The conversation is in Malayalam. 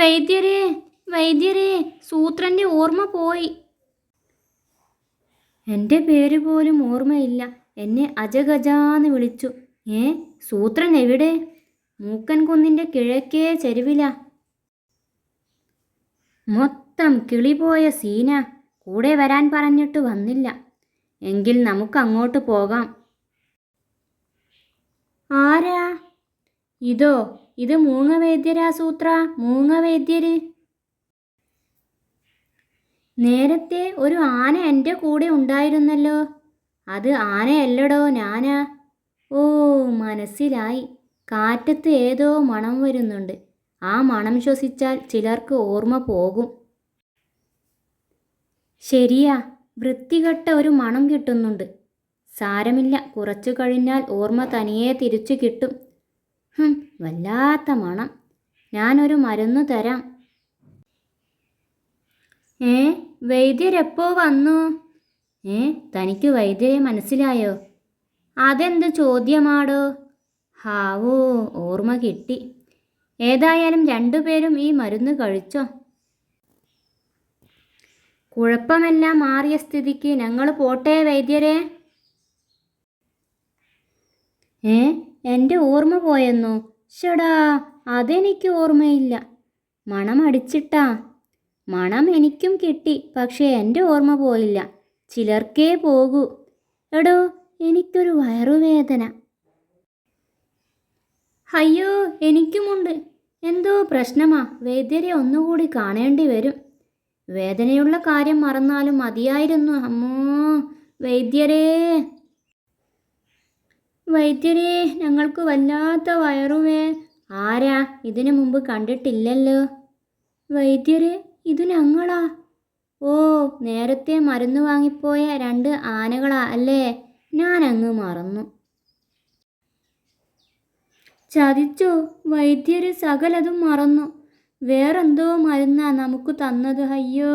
വൈദ്യരെ വൈദ്യരെ സൂത്രന്റെ ഓർമ്മ പോയി. എന്റെ പേര് പോലും ഓർമ്മയില്ല. എന്നെ അജഗജാന്ന് വിളിച്ചു. ഏ സൂത്രൻ എവിടെ? മൂക്കൻ കുന്നിന്റെ കിഴക്കേ ചെരുവില. മൊത്തം കിളിപോയ സീന. കൂടെ വരാൻ പറഞ്ഞിട്ട് വന്നില്ല. എങ്കിൽ നമുക്ക് അങ്ങോട്ട് പോകാം. ആരാ? ഇതോ ഇത് മൂങ്ങവേദ്യരാ സൂത്ര മൂങ്ങവേദ്യര് നേരത്തെ ഒരു ആന എന്റെ കൂടെ ഉണ്ടായിരുന്നല്ലോ. അത് ആനയല്ലടോ ഞാനാ. ഓ മനസ്സിലായി. കാറ്റത്ത് ഏതോ മണം വരുന്നുണ്ട്. ആ മണം ശ്വസിച്ചാൽ ചിലർക്ക് ഓർമ്മ പോകും. ശരിയാ വൃത്തികെട്ട ഒരു മണം കിട്ടുന്നുണ്ട്. സാരമില്ല കുറച്ചു കഴിഞ്ഞാൽ ഓർമ്മ തനിയെ തിരിച്ചു കിട്ടും. വല്ലാത്ത മണം. ഞാനൊരു മരുന്ന് തരാം. ഏ വൈദ്യരെപ്പോ വന്നു? ഏ തനിക്ക് വൈദ്യരെ മനസ്സിലായോ? അതെന്ത് ചോദ്യമാടോ? ഹാവോ ഓർമ്മ കിട്ടി. ഏതായാലും രണ്ടുപേരും ഈ മരുന്ന് കഴിച്ചോ? കുഴപ്പമെല്ലാം മാറിയ സ്ഥിതിക്ക് ഞങ്ങൾ പോട്ടെ വൈദ്യരെ? ഏ എന്റെ ഓർമ്മ പോയെന്നോ? ഷടാ അതെനിക്ക് ഓർമ്മയില്ല. മണം അടിച്ചിട്ടാ. മണം എനിക്കും കിട്ടി പക്ഷേ എന്റെ ഓർമ്മ പോയില്ല. ചിലർക്കേ പോകൂ. എടോ എനിക്കൊരു വയറുവേദന. അയ്യോ എനിക്കുമുണ്ട്. എന്തോ പ്രശ്നമാ. വൈദ്യരെ ഒന്നുകൂടി കാണേണ്ടി വരും. വേദനയുള്ള കാര്യം മറന്നാലും മതിയായിരുന്നു അമ്മോ. വൈദ്യരേ. വൈദ്യരേ ഞങ്ങൾക്ക് വല്ലാത്ത വയറുവേ. ആരാ? ഇതിനു മുമ്പ് കണ്ടിട്ടില്ലല്ലോ. വൈദ്യരെ ഇത് ഞങ്ങളാ. ഓ നേരത്തെ മരുന്ന് വാങ്ങിപ്പോയ രണ്ട് ആനകളാ അല്ലേ? ഞാൻ അങ്ങ് മറന്നു. ചതിച്ചോ? വൈദ്യര് സകലതും മറന്നു. വേറെന്തോ മരുന്നാ നമുക്ക് തന്നത് അയ്യോ.